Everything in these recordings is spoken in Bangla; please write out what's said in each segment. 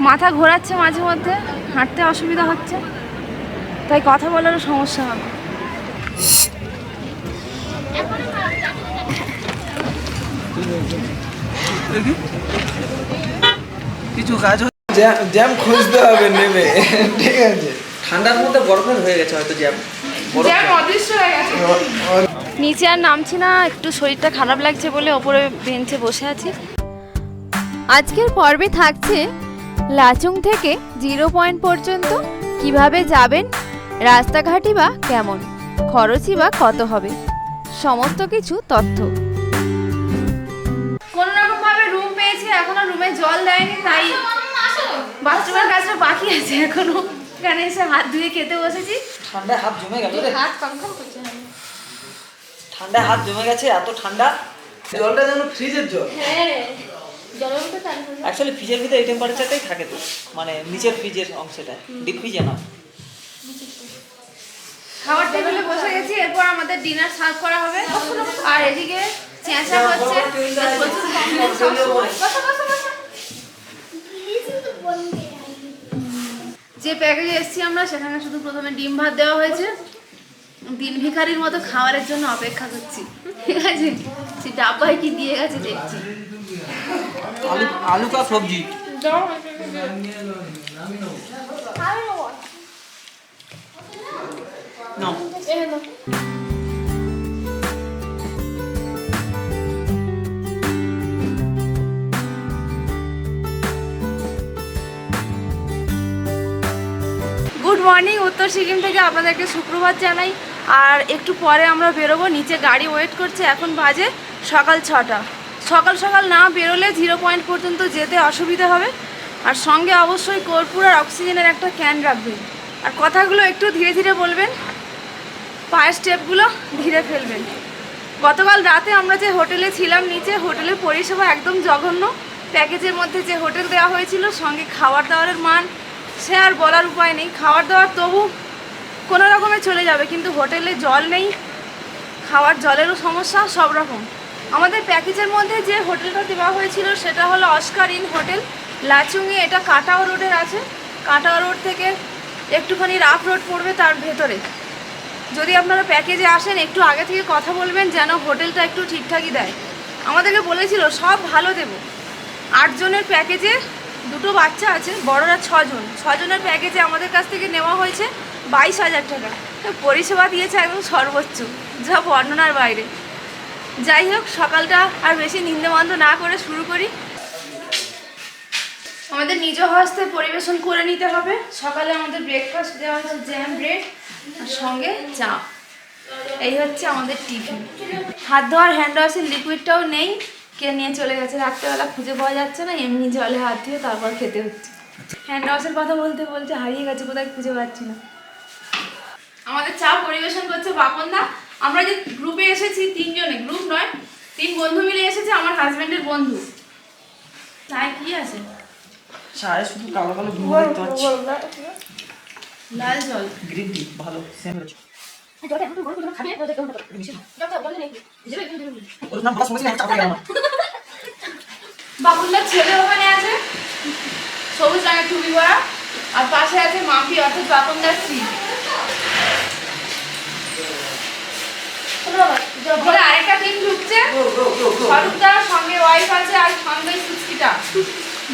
মাথা ঘোরাচ্ছে মাঝে মধ্যে হাঁটতে অসুবিধা হচ্ছে তাই কথা বলারও সমস্যা হবে। কিছু কাজ জ্যাম- জ্যাম খুঁজতে হবে নেমে ঠিক আছে। ঠান্ডার মধ্যে বরফের হয়ে গেছে হয়তো জ্যাম। নিচে আর নামছি না একটু শরীরটা খারাপ লাগছে বলে ওপরে বেঞ্চে বসে আছি। আজকের পর্বে থাকছে লাচুং থেকে জিরো পয়েন্ট পর্যন্ত কীভাবে যাবেন রাস্তাঘাটই বা কেমন খরচই বা কত হবে সমস্ত কিছু তথ্য। কোনো রকম রুম পেয়েছি এখনও রুমে জল দেয়নি তাই বাথরুমের কাজটা বাকি আছে এখনও। এখানে এসে হাত ধুয়ে খেতে বসেছি। ঠান্ডায় হাত জমে গেল রে। হাত কনকন করছে ঠান্ডায় হাত জমে গেছে এত ঠান্ডা। জলটা যেন ফ্রিজের জল। হ্যাঁ অ্যাকচুয়ালি ফ্রিজের ভিতরে এই টেম্পারেচারটাই থাকে তো। মানে নিচের ফ্রিজের অংশটা ডিপ ফ্রিজে না খাবার টেবিলে বসে গেছি এরপর আমাদের ডিনার সার্ভ করা হবে। আর এদিকে চেঁচা হচ্ছে। যে প্যাকেজে এসেছি আমরা সেখানে শুধু প্রথমে ডিম ভাত দেওয়া হয়েছে। দিন ভিখারির মতো খাবারের জন্য অপেক্ষা করছি। ঠিক আছে? সে ডাব্বায় কি দিয়ে গেছে দেখছি। আলু আলু কা সবজি? নাও। গুড মর্নিং উত্তর সিকিম থেকে আপনাদেরকে সুপ্রভাত জানাই। আর একটু পরে আমরা বেরোবো, নিচে গাড়ি ওয়েট করছে, এখন বাজে সকাল ছটা। সকাল সকাল না বেরোলে জিরো পয়েন্ট পর্যন্ত যেতে অসুবিধা হবে। আর সঙ্গে অবশ্যই কর্পূর আর অক্সিজেনের একটা ক্যান রাখবেন। আর কথাগুলো একটু ধীরে ধীরে বলবেন, পায়ের স্টেপগুলো ধীরে ফেলবেন। গতকাল রাতে আমরা যে হোটেলে ছিলাম, নিচে হোটেলের পরিষেবা একদম জঘন্য। প্যাকেজের মধ্যে যে হোটেল দেওয়া হয়েছিল, সঙ্গে খাবার দাবারের মান, সে আর বলার উপায় নেই। খাবার দাবার তবু কোনো রকমে চলে যাবে, কিন্তু হোটেলে জল নেই, খাওয়ার জলেরও সমস্যা, সব রকম। আমাদের প্যাকেজের মধ্যে যে হোটেলটা দেওয়া হয়েছিল, সেটা হলো অস্কার ইন হোটেল। লাচুংয়ে এটা কাটাও রোডের আছে। কাটাও রোড থেকে একটুখানি রাফ রোড পড়বে তার ভেতরে। যদি আপনারা প্যাকেজে আসেন, একটু আগে থেকে কথা বলবেন যেন হোটেলটা একটু ঠিকঠাকই দেয়। আমাদেরকে বলেছিল, সব ভালো দেবো। আটজনের প্যাকেজে দুটো বাচ্চা আছে, বড়রা ছজন। ছজনের প্যাকেজে আমাদের কাছ থেকে নেওয়া হয়েছে। বাইশ হাজার টাকা। তো পরিষেবা দিয়েছে একদম সর্বোচ্চ যা বর্ণনার বাইরে। যাই হোক সকালটা আর বেশি নিন্দবন্ধ না করে শুরু করি। আমাদের নিজ হস্তে পরিবেশন করে নিতে হবে। সকালে আমাদের ব্রেকফাস্ট দেওয়া হচ্ছে জ্যাম ব্রেড আর সঙ্গে চা। এই হচ্ছে আমাদের টিফিন হাত ধোয়ার হ্যান্ড ওয়াশের লিকুইডটাও নেই। কে নিয়ে চলে গেছে? রাত্রেবেলা খুঁজে পাওয়া যাচ্ছে না এমনি জলে হাত ধুয়ে তারপর খেতে হচ্ছে। হ্যান্ড ওয়াশের কথা বলতে বলতে হারিয়ে গেছে কোথায় খুঁজে পাচ্ছি না। আমাদের চা পরিবেশন করছে বাপনদা। আমরা যে গ্রুপে এসেছি তিনজনে গ্রুপ নয় তিন বন্ধু মিলে এসেছে আমার হাজবেন্ডের বন্ধু। চায় কি আছে? চায়ে শুধু কালো কালো ঘুম দেখতে পাচ্ছি। লাল জল। গ্রিন টি ভালো সেম গেলাম বাবুল্লার ছেলে ওখানে আছে। সবুজ রঙের টুপি পরা। আর পাশে আছে মাম্পি অর্থাৎ বাপনদার স্ত্রী। আরেকটা টিম ঢুকছে সঙ্গে ওয়াইফ আছে আর সঙ্গে সুস্কিটা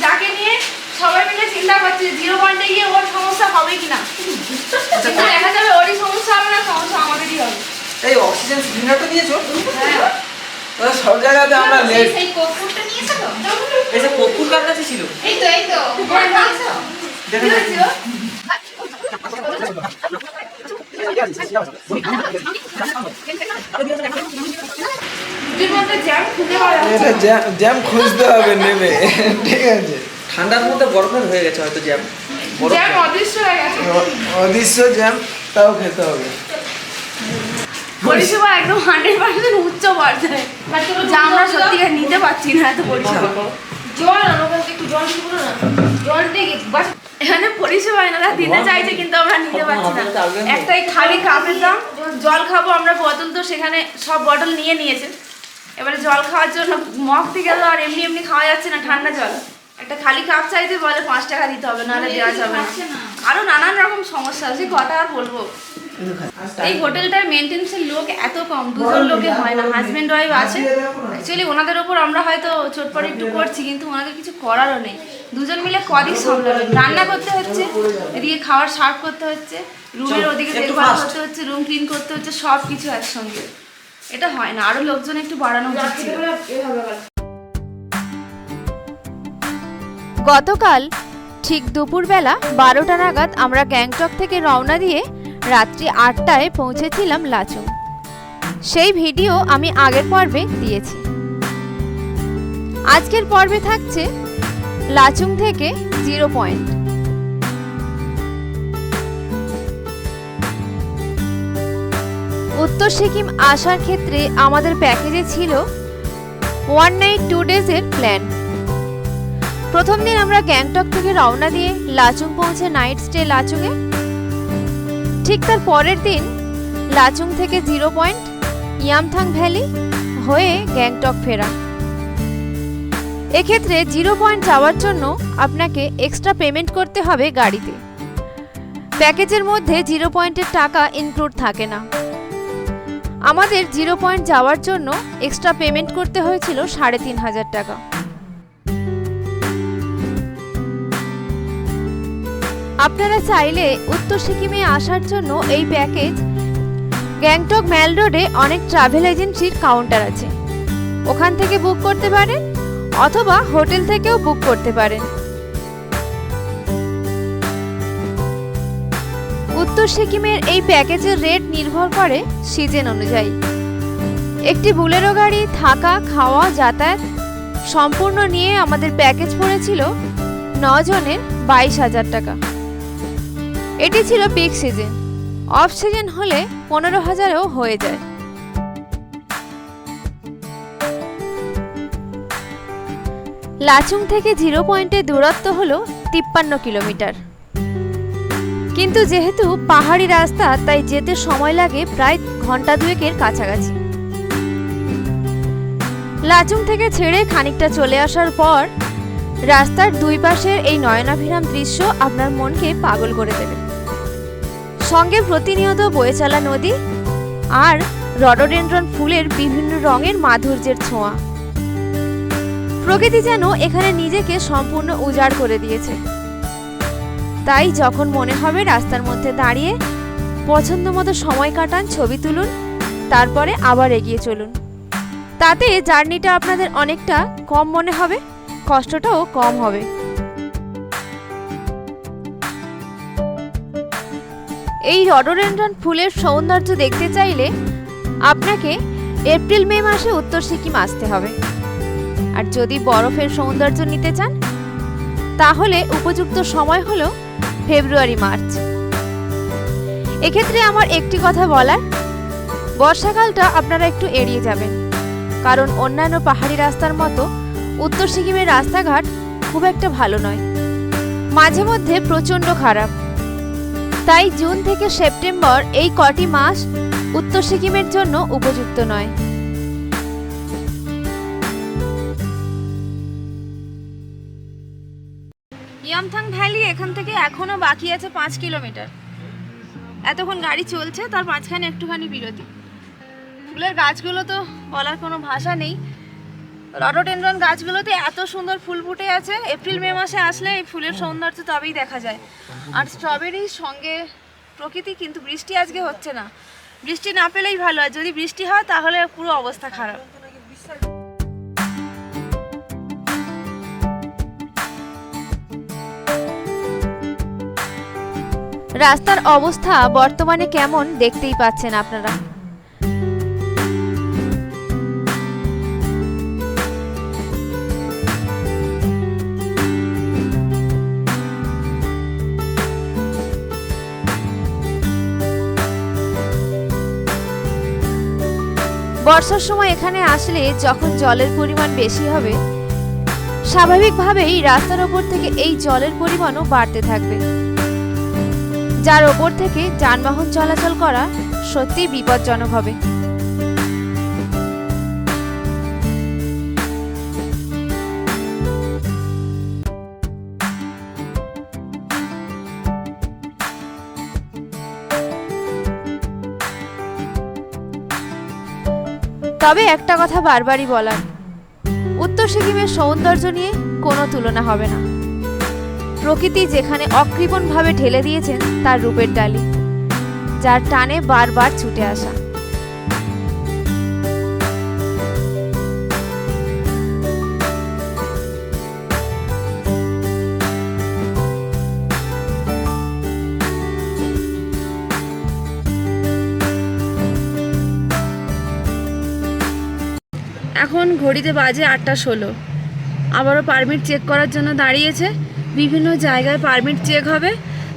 যাকে নিয়ে সবাই মিলে চিন্তা করছে জিরো পয়েন্টে গিয়ে ওর সমস্যা হবে কিনা। কিন্তু দেখা যাবে ওরই সমস্যা হবে না সমস্যা আমাদেরই হবে। এই অক্সিজেন সিলিন্ডারটা নিয়েছো? হ্যাঁ। সব জায়গাতে আমরা লেট সেই কর্পূরটা নিয়েছো তো? এই যে কপুর কার কাছে ছিল। এই তো এই তো। নিয়েছো দেখে কি হয়েছিল? দুটির মধ্যে জ্যাম খুঁজতে হবে নেমে। ঠিক আছে। ঠান্ডার মধ্যে বরফের হয়ে গেছে হয়তো জ্যাম। জ্যাম অদৃশ্য হয়ে গেছে। অদৃশ্য জ্যাম তাও খেতে হবে। পরিষেবা একদম হান্ড্রেড পার্সেন্ট উচ্চ পর্যায়ে। যা আমরা সত্যি নিতে পারছি না এত পরিষেবা। জল একটু জল দিব না। জল দিয়ে বাস এখানে পরিষেবা এনারা দিতে চাইছে কিন্তু আমরা নিতে পারছি না। একটাই খালি কাপের দাম জল খাব আমরা বোতল তো সেখানে সব বটল নিয়ে নিয়েছে। এবারে জল খাওয়ার জন্য মগ থেকে তো আর এমনি এমনি খাওয়া যাচ্ছে না ঠান্ডা জল। একটা খালি কাপ চাইতে বলে পাঁচ টাকা দিতে হবে নাহলে দেওয়া যাবে না। আরও নানান রকম সমস্যা আছে কটা আর বলব। এই হোটেলটার মেনটেন্সের লোক এত কম দুজন লোকে হয় না হাজবেন্ড ওয়াইফ আছে। অ্যাকচুয়ালি ওনাদের ওপর আমরা হয়তো চটপট একটু করছি কিন্তু ওনাদের কিছু করারও নেই। দুজন মিলে কদিক সামলাবে রান্না করতে হচ্ছে এদিকে খাওয়ার সার্ভ করতে হচ্ছে রুমের ওদিকে দেখভাল করতে হচ্ছে রুম ক্লিন করতে হচ্ছে সব কিছু একসঙ্গে। এটা হয় না আরও লোকজন একটু বাড়ানো উচিত ছিল। গতকাল ঠিক দুপুরবেলা বারোটা নাগাদ আমরা গ্যাংটক থেকে রওনা দিয়ে রাত্রি আটটায় পৌঁছেছিলাম লাচুং। সেই ভিডিও আমি আগের পর্বে দিয়েছি। আজকের পর্বে থাকছে লাচুং থেকে জিরো পয়েন্ট। উত্তর সিকিম আসার ক্ষেত্রে আমাদের প্যাকেজে ছিল ওয়ান নাইট টু ডেজের প্ল্যান। প্রথম দিন আমরা গ্যাংটক থেকে রওনা দিয়ে লাচুং পৌঁছে নাইট স্টে লাচুংয়ে। ঠিক তার পরের দিন লাচুং থেকে জিরো পয়েন্ট ইয়ামথাং ভ্যালি হয়ে গ্যাংটক ফেরা। এক্ষেত্রে জিরো পয়েন্ট যাওয়ার জন্য আপনাকে এক্সট্রা পেমেন্ট করতে হবে গাড়িতে। প্যাকেজের মধ্যে জিরো পয়েন্টের টাকা ইনক্লুড থাকে না। আমাদের জিরো পয়েন্ট যাওয়ার জন্য এক্সট্রা পেমেন্ট করতে হয়েছিল সাড়ে তিন হাজার টাকা। আপনারা চাইলে উত্তর সিকিমে আসার জন্য এই প্যাকেজ গ্যাংটক ম্যাল রোডে অনেক ট্রাভেল এজেন্সির কাউন্টার আছে। ওখান থেকে বুক করতে পারেন। অথবা হোটেল থেকেও বুক করতে পারেন। উত্তর সিকিমের এই প্যাকেজের রেট নির্ভর করে সিজন অনুযায়ী। একটি বুলেরো গাড়ি থাকা, খাওয়া, যাতায়াত সম্পূর্ণ নিয়ে আমাদের প্যাকেজ পড়েছিল জনের বাইশ হাজার টাকা। এটি ছিল পিক সিজন অফ সিজন হলে পনেরো হাজারেও হয়ে যায়। লাচুং থেকে জিরো পয়েন্টের দূরত্ব হল তিপ্পান্ন কিলোমিটার। কিন্তু যেহেতু পাহাড়ি রাস্তা, তাই যেতে সময় লাগে প্রায় ঘণ্টা দুয়েকের কাছাকাছি। লাচুং থেকে ছেড়ে খানিকটা চলে আসার পর রাস্তার দুই পাশের এই নয়নাভিরাম দৃশ্য আপনার মনকে পাগল করে দেবে। সঙ্গে প্রতিনিয়ত বয়ে চলা নদী আর রডোডেন্ড্রন ফুলের বিভিন্ন রঙের মাধুর্যের ছোঁয়া। প্রকৃতি যেন এখানে নিজেকে সম্পূর্ণ উজাড় করে দিয়েছে। তাই যখন মনে হবে রাস্তার মধ্যে দাঁড়িয়ে পছন্দ মতো সময় কাটান, ছবি তুলুন, তারপরে আবার এগিয়ে চলুন। তাতে জার্নিটা আপনাদের অনেকটা কম মনে হবে, কষ্টটাও কম হবে। এই রডোডেন্ড্রন ফুলের সৌন্দর্য দেখতে চাইলে আপনাকে এপ্রিল, মে মাসে উত্তর সিকিম আসতে হবে। আর যদি বরফের সৌন্দর্য নিতে চান, তাহলে উপযুক্ত সময় হলো ফেব্রুয়ারি, মার্চ। এক্ষেত্রে আমার একটি কথা বলার, বর্ষাকালটা আপনারা একটু এড়িয়ে যাবেন, কারণ অন্যান্য পাহাড়ি রাস্তার মতো উত্তর সিকিমের রাস্তাঘাট খুব একটা ভালো নয়। মাঝে মধ্যে প্রচণ্ড খারাপ। তাই জুন থেকে সেপ্টেম্বর এই কটি মাস উত্তর সিকিমের জন্য উপযুক্ত নয়। ইয়ামথাং ভ্যালি এখান থেকে এখনও বাকি আছে পাঁচ কিলোমিটার। এতক্ষণ গাড়ি চলছে, তার মাঝখানে একটুখানি বিরতি। ফুলের গাছগুলো তো বলার কোনো ভাষা নেই। রডোডেন্ড্রন গাছগুলোতে এত সুন্দর ফুল ফুটে আছে, এপ্রিল, মে মাসে আসলে এই ফুলের সৌন্দর্য তবেই দেখা যায়। আর স্ট্রবেরির সঙ্গে প্রকৃতি কিন্তু বৃষ্টি আজকে হচ্ছে না। বৃষ্টি না পেলেই ভালো হয়, যদি বৃষ্টি হয় তাহলে পুরো অবস্থা খারাপ। রাস্তার অবস্থা বর্তমানে কেমন দেখতেই পাচ্ছেন আপনারা? বর্ষার সময় এখানে আসলে যখন জলের পরিমাণ বেশি হবে, স্বাভাবিকভাবেই রাস্তার ওপর থেকে এই জলের পরিমাণও বাড়তে থাকবে। যার ওপর থেকে যানবাহন চলাচল করা সত্যি বিপজ্জনক হবে। তবে একটা কথা বারবারই বলার, উত্তর সিকিমের সৌন্দর্য নিয়ে কোনো তুলনা হবে না। প্রকৃতি যেখানে অকৃপণভাবে ঢেলে দিয়েছেন, তার রূপের ডালি, যার টানে বারবার ছুটে আসা। এখন ঘড়িতে বাজে আটটা ষোলো। আবারও পারমিট চেক করার জন্য দাঁড়িয়েছে। বিভিন্ন জায়গায় পারমিট চেক হবে।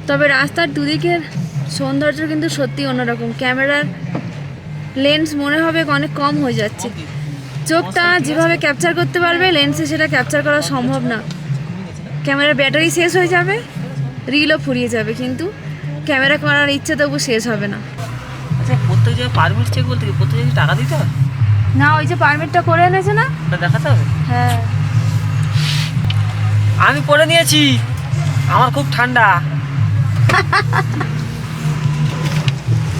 তবে রাস্তার দুদিকের সৌন্দর্য কিন্তু সত্যি অন্যরকম। ক্যামেরার লেন্স মনে হবে অনেক কম হয়ে যাচ্ছে। চোখটা যেভাবে ক্যাপচার করতে পারবে লেন্সে সেটা ক্যাপচার করা সম্ভব না। ক্যামেরার ব্যাটারি শেষ হয়ে যাবে রিলও ফুরিয়ে যাবে কিন্তু ক্যামেরা করার ইচ্ছে তবু শেষ হবে না। আচ্ছা প্রত্যেক জায়গায় পারমিট চেক বলতে প্রত্যেক জায়গায় টাকা দিতে হয়? না ওই যে পারমিটটা করে এনেছে না? দেখাতে হবে? হ্যাঁ। আমি পরে নিয়েছি। আমার খুব ঠান্ডা।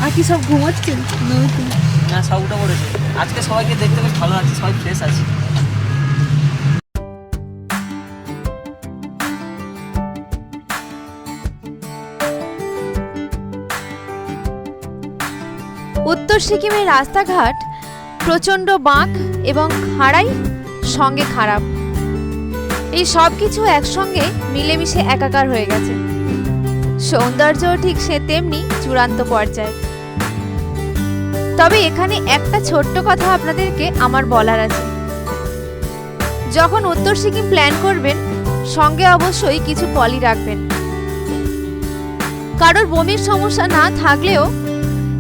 আর কি সব ঘুমোচ্ছে না সব উঠে পড়েছে। আজকে সবাইকে দেখতে বেশ ভালো লাগছে সবাই ফ্রেশ আছে। উত্তর সিকিমের রাস্তাঘাট প্রচণ্ড বাঁক এবং খাড়াই সঙ্গে খারাপ। এই সব কিছু একসঙ্গে মিলেমিশে একাকার হয়ে গেছে। সৌন্দর্যও ঠিক সে তেমনি চূড়ান্ত পর্যায়ে। তবে এখানে একটা ছোট্ট কথা আপনাদেরকে আমার বলার আছে। যখন উত্তর সিকিম প্ল্যান করবেন, সঙ্গে অবশ্যই কিছু পলি রাখবেন। কারোর বমির সমস্যা না থাকলেও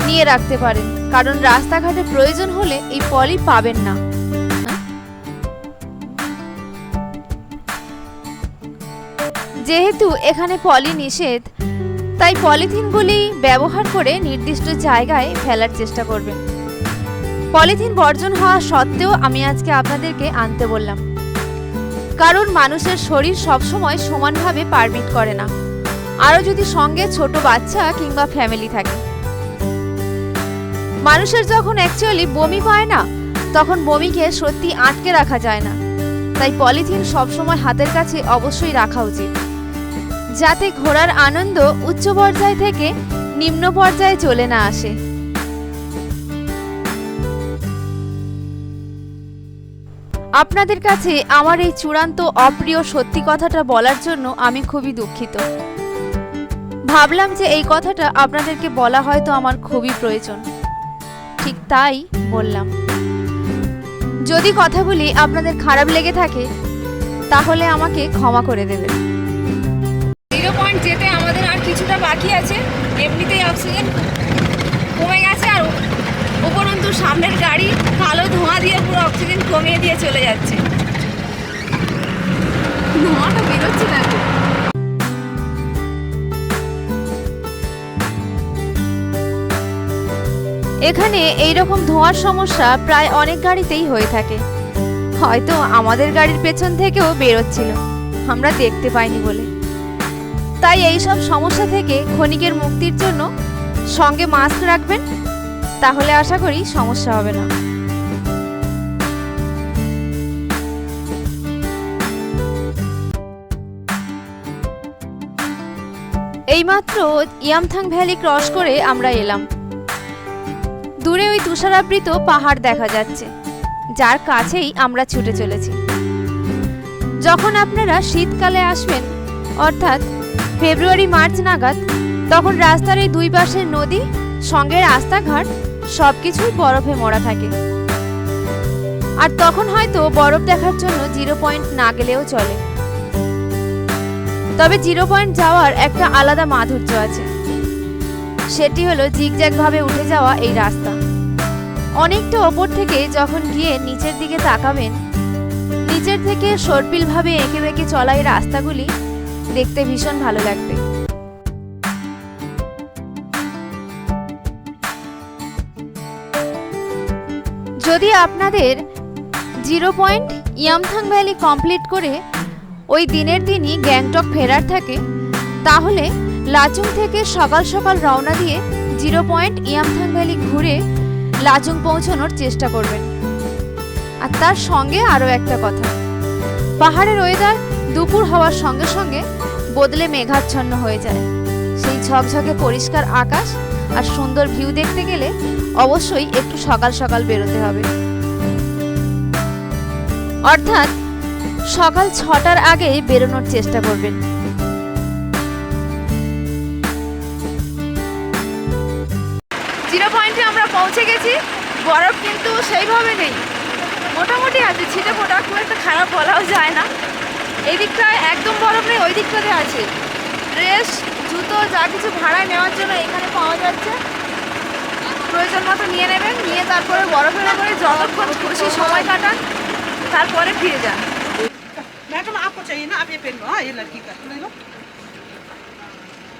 নিয়ে রাখতে পারেন। কারণ রাস্তাঘাটে প্রয়োজন হলে এই পলি পাবেন না। যেহেতু এখানে পলি নিষেধ, তাই পলিথিনগুলি ব্যবহার করে নির্দিষ্ট জায়গায় ফেলার চেষ্টা করবেন। পলিথিন বর্জন হওয়া সত্ত্বেও আমি আজকে আপনাদেরকে আনতে বললাম। কারণ মানুষের শরীর সবসময় সমানভাবে পারমিট করে না। আরও যদি সঙ্গে ছোট বাচ্চা কিংবা ফ্যামিলি থাকে। মানুষের যখন অ্যাকচুয়ালি বমি পায় না, তখন বমিকে সত্যি আটকে রাখা যায় না। তাই পলিথিন সবসময় হাতের কাছে অবশ্যই রাখা উচিত। যাতে ঘোরার আনন্দ উচ্চ পর্যায় থেকে নিম্ন পর্যায়ে চলে না আসে। আপনাদের কাছে আমার এই চূড়ান্ত অপ্রিয় সত্যি কথাটা বলার জন্য আমি খুবই দুঃখিত। ভাবলাম যে এই কথাটা আপনাদেরকে বলা হয়তো আমার খুবই প্রয়োজন। ঠিক তাই বললাম। যদি কথাগুলি আপনাদের খারাপ লেগে থাকে, তাহলে আমাকে ক্ষমা করে দেবেন। কিছুটা বাকি আছে? এমনিতেই অক্সিজেন কমে গেছে আর উপরন্তু সামনের গাড়ি কালো ধোঁয়া দিয়ে পুরো অক্সিজেন কমিয়ে দিয়ে চলে যাচ্ছে। ধোঁয়াটা বেরোচ্ছে না এখানে। এই রকম ধোঁয়ার সমস্যা প্রায় অনেক গাড়িতেই হয়ে থাকে। হয়তো আমাদের গাড়ির পেছন থেকেও বেরোচ্ছিল। আমরা দেখতে পাইনি বলে। তাই এই সব সমস্যা থেকে ক্ষণিকের মুক্তির জন্য সঙ্গে মাস্ক রাখবেন, তাহলে আশা করি সমস্যা হবে না। এইমাত্র ইয়ামথাং ভ্যালি ক্রস করে আমরা এলাম। দূরে ওই তুষারাবৃত পাহাড় দেখা যাচ্ছে, যার কাছেই আমরা ছুটে চলেছি। যখন আপনারা শীতকালে আসবেন, অর্থাৎ ফেব্রুয়ারি, মার্চ নাগাদ তখন রাস্তার এই দুই পাশের নদী, সঙ্গে রাস্তাঘাট সব কিছুই বরফে মোড়া থাকে। আর তখন হয়তো বরফ দেখার জন্য জিরো পয়েন্ট না গেলেও চলে। তবে জিরো পয়েন্ট যাওয়ার একটা আলাদা মাধুর্য আছে। সেটি হলো জিগজ্যাগভাবে উঠে যাওয়া এই রাস্তা। অনেকটা ওপর থেকে যখন গিয়ে নিচের দিকে তাকাবেন, নিচের থেকে সর্পিলভাবে এঁকে বেঁকে চলা এই রাস্তাগুলি দেখতে ভীষণ ভালো লাগবে। যদি আপনাদের zero point Yumthang valley complete করে ওই দিনের দিনই গ্যাংটক ফেরার থাকে, তাহলে লাচুং থেকে সকাল সকাল রওনা দিয়ে জিরো পয়েন্ট ইয়ামথাং ভ্যালি ঘুরে লাচুং পৌঁছানোর চেষ্টা করবেন। আর তার সঙ্গে আরও একটা কথা। পাহাড়ের ওয়েদার দুপুর হওয়ার সঙ্গে সঙ্গে বদলে মেঘাচ্ছন্ন হয়ে যায়। সেই ঝকঝকে পরিষ্কার আকাশ আর সুন্দর ভিউ দেখতে গেলে অবশ্যই একটু সকাল সকাল বেরোতে হবে। অর্থাৎ সকাল ছটার আগে বেরোনোর চেষ্টা করবেন। জিরো পয়েন্টে আমরা পৌঁছে গেছি। বরফ কিন্তু সেইভাবে নেই। মোটামুটি আছে, ছিটে ফোটা খুব একটা খারাপ বলাও যায় না। এই দিকটায় একদম বরফ নেই ওই দিকটাতে আছে ড্রেস জুতো যা কিছু ভাড়ায় নেওয়ার জন্য এখানে পাওয়া যাচ্ছে প্রয়োজন মতো নিয়ে নেবেন নিয়ে তারপরে বরফের উপরে যতক্ষণ খুশি সময় কাটান তারপরে ফিরে যান मैडम आपको चाहिए ना आप ये पेन लो हाँ ये लड़की का ले लो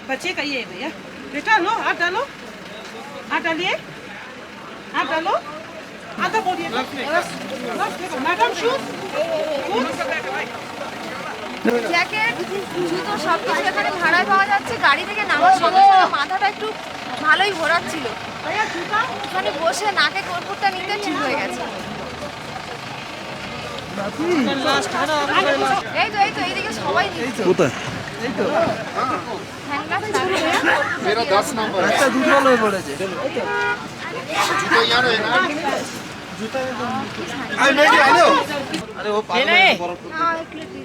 बच्चे का ये है भैया बेटा लो हाथ डालो हाथ डालिए हाथ डालो आधा बोलिए मैडम शूज জ্যাকেট জুতো সব কিছু এখানে ভাড়ায় পাওয়া যাচ্ছে গাড়ি থেকে নামার সঙ্গে সঙ্গে মাথাটা একটু ভালোই ঘোরাচ্ছিল ওখানে বসে নাকে কর্পূরটা নিতে ঠিক হয়ে গেছে এই তো এই তো এইদিকে সবাই নিচ্ছে কোথায় হ্যান্ডগ্লাভ লাগবে मेरा दस नंबर है একটা দুটো হয়ে পড়েছে तो यार है ना আরে ও পাগল হয়ে গেছে, বরফ না, এক প্লেট দিন।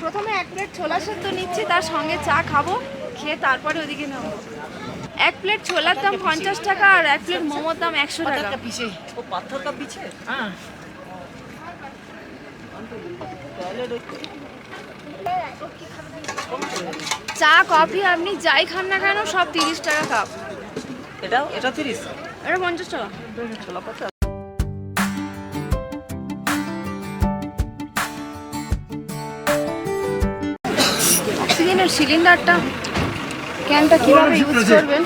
প্রথমে এক প্লেট ছোলা সেদ্ধ নিচ্ছি তার সঙ্গে চা খাব খেয়ে তারপরে ওদিকে নেব এক প্লেট ছোলার দাম পঞ্চাশ টাকা আর এক প্লেট মোমোর দাম একশো টাকা। পিছিয়ে পাথরটা পিছে? হ্যাঁ। চা কফি আপনি যাই খান না কেন সব তিরিশ টাকা কাপ। এটা এটা তিরিশ? এটা পঞ্চাশ টাকা। অক্সিজেনের সিলিন্ডারটা ক্যানটা কীভাবে ইউজ করবেন?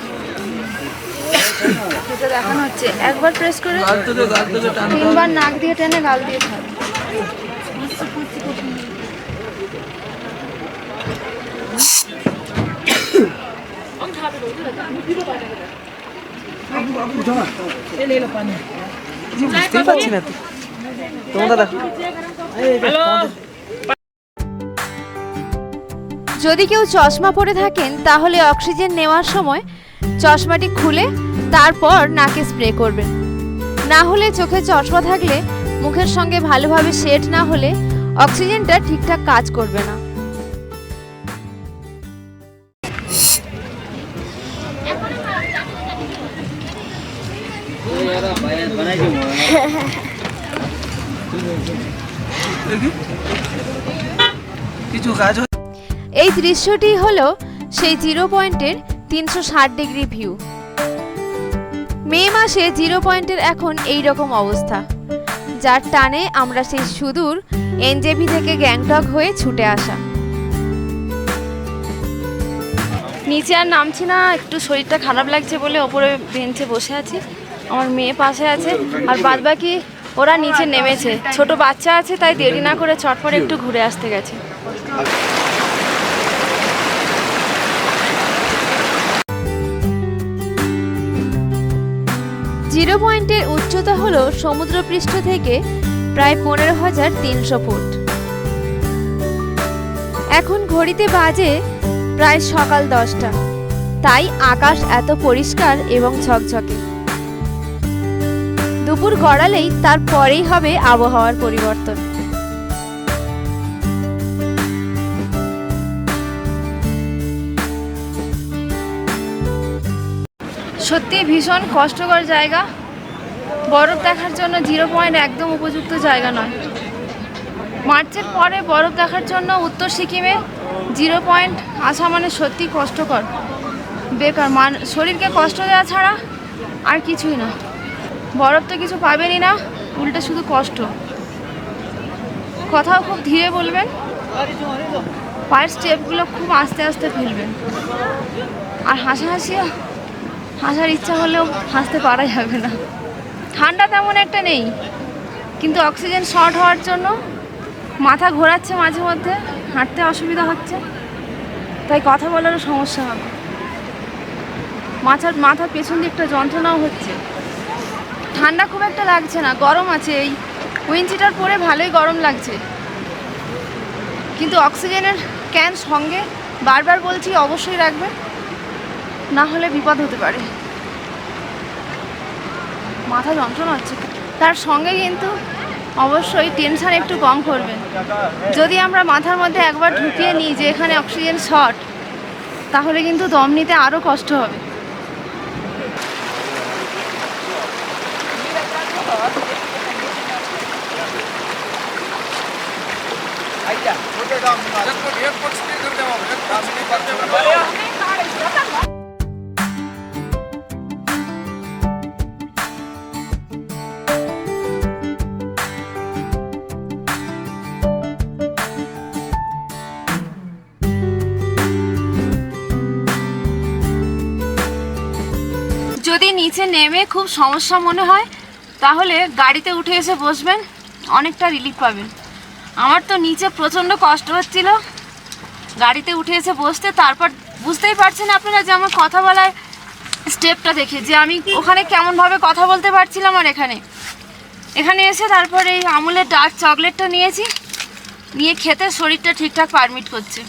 দেখানো হচ্ছে। একবার প্রেস করে তিনবার নাক দিয়ে টেনে গাল দিয়ে ছাড়। বুঝতেই পারছি না তো। তোমরা দেখো। যদি কেউ চশমা পরে থাকেন, তাহলে অক্সিজেন নেওয়ার সময় চশমাটি খুলে তারপর নাকে স্প্রে করবেন। না হলে চোখে চশমা থাকলে মুখের সঙ্গে ভালোভাবে সেট না হলে অক্সিজেনটা ঠিকঠাক কাজ করবে না। কিছু কাজ এই দৃশ্যটি হলো সেই জিরো পয়েন্টের তিনশো ষাট ডিগ্রি ভিউ। মে মাসে জিরো পয়েন্টের এখন এই রকম অবস্থা। যার টানে আমরা সেই সুদূর এনজেপি থেকে গ্যাংটক হয়ে ছুটে আসা। নিচে আর নামছি না, একটু শরীরটা খারাপ লাগছে বলে ওপরে বেঞ্চে বসে আছি। আমার মেয়ে পাশে আছে, আর বাদ বাকি ওরা নিচে নেমেছে। ছোট বাচ্চা আছে, তাই দেরি না করে চটপট একটু ঘুরে আসতে গেছে। জিরো পয়েন্টের উচ্চতা হলো সমুদ্রপৃষ্ঠ থেকে প্রায় পনেরো হাজার তিনশো ফুট। এখন ঘড়িতে বাজে প্রায় সকাল দশটা। তাই আকাশ এত পরিষ্কার এবং ঝকঝকে। দুপুর গড়ালেই তারপরেই হবে আবহাওয়ার পরিবর্তন। সত্যি ভীষণ কষ্টকর জায়গা। বরফ দেখার জন্য জিরো পয়েন্ট একদম উপযুক্ত জায়গা নয়। মার্চের পরে বরফ দেখার জন্য উত্তর সিকিমে জিরো পয়েন্ট আসা মানে সত্যি কষ্টকর। বেকার মান, শরীরকে কষ্ট দেওয়া ছাড়া আর কিছুই না। বরফ তো কিছু পাবেনই না, উল্টে শুধু কষ্ট। কথাও খুব ধীরে বলবেন, পায়ের স্টেপগুলো খুব আস্তে আস্তে ফেলবেন। আর হাসাহাসিও হাসার ইচ্ছা হলেও হাসতে পারা যাবে না। ঠান্ডা তেমন একটা নেই, কিন্তু অক্সিজেন শর্ট হওয়ার জন্য মাথা ঘোরাচ্ছে মাঝে মধ্যে, হাঁটতে অসুবিধা হচ্ছে, তাই কথা বলারও সমস্যা হবে। মাথার মাথার পেছন দিকটা যন্ত্রণাও হচ্ছে। ঠান্ডা খুব একটা লাগছে না, গরম আছে, এই উইঞ্চিটার পরে ভালোই গরম লাগছে। কিন্তু অক্সিজেনের ক্যান সঙ্গে বারবার বলছি অবশ্যই রাখবে না হলে বিপদ হতে পারে। মাথা যন্ত্রণা হচ্ছে। তার সঙ্গে কিন্তু অবশ্যই টেনশন একটু কম করবেন যদি আমরা মাথার মধ্যে একবার ঢুকিয়ে নিই যে এখানে অক্সিজেন শর্ট তাহলে কিন্তু দম নিতে আরও কষ্ট হবে। যদি নিচে নেমে খুব সমস্যা মনে হয়, তাহলে গাড়িতে উঠে এসে বসবেন, অনেকটা রিলিফ পাবেন। আমার তো নিচে প্রচণ্ড কষ্ট হচ্ছিল। গাড়িতে উঠে এসে বসতে, তারপর বুঝতেই পারছেন আপনারা যে আমার কথা বলার স্টেপটা দেখে, যে আমি ওখানে কেমনভাবে কথা বলতে পারছিলাম আর এখানে। এখানে এসে তারপরে এই আমুলের ডার্ক চকলেটটা নিয়েছি, নিয়ে খেতে শরীরটা ঠিকঠাক পারমিট করছে।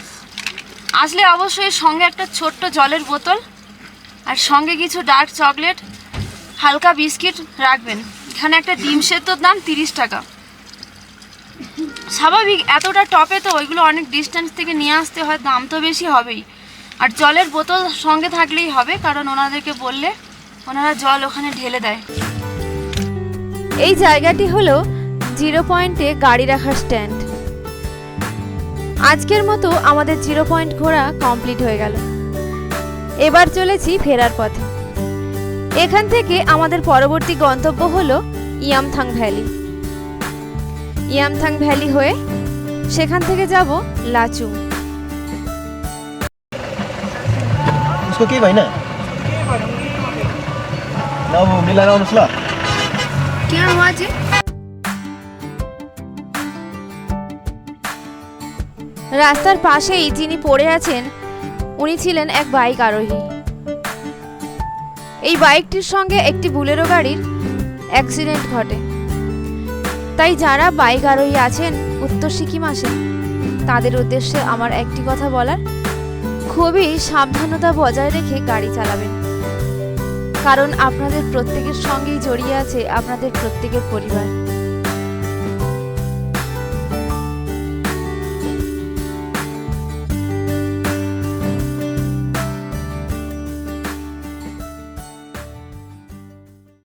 আসলে অবশ্যই সঙ্গে একটা ছোট্ট জলের বোতল, আর সঙ্গে কিছু ডার্ক চকলেট হালকা বিস্কিট রাখবেন। এখানে একটা ডিম সেদ্ধর দাম তিরিশ টাকা। স্বাভাবিক, এতটা টপে তো ওইগুলো অনেক ডিস্টেন্স থেকে নিয়ে আসতে হয়, দাম তো বেশি হবেই। আর জলের বোতল সঙ্গে থাকলেই হবে, কারণ ওনাদেরকে বললে ওনারা জল ওখানে ঢেলে দেয়। এই জায়গাটি হলো জিরো পয়েন্টে গাড়ি রাখার স্ট্যান্ড। আজকের মতো আমাদের জিরো পয়েন্ট ঘোরা কমপ্লিট হয়ে গেল। এবার চলেছি ফেরার পথে। এখান থেকে আমাদের পরবর্তী গন্তব্য হলো ইয়ামথাং ভ্যালি ইয়ামথাং ভ্যালি হয়ে সেখান থেকে যাব লাচুং उसको केही भएन ल अब मिलाएर आउनुहोस् ल क्या हुआ जी রাস্তার পাশেই যিনি পড়ে আছেন উনি ছিলেন এক বাইক আরোহী এই বাইকটির সঙ্গে একটি বুলেরো গাড়ির অ্যাক্সিডেন্ট ঘটে। তাই যারা বাইক আরোহী আছেন, উত্তর সিকিম আসেন, তাদের উদ্দেশ্যে আমার একটি কথা বলার। খুবই সাবধানতা বজায় রেখে গাড়ি চালাবেন। কারণ আপনাদের প্রত্যেকের সঙ্গেই জড়িয়ে আছে আপনাদের প্রত্যেকের পরিবার।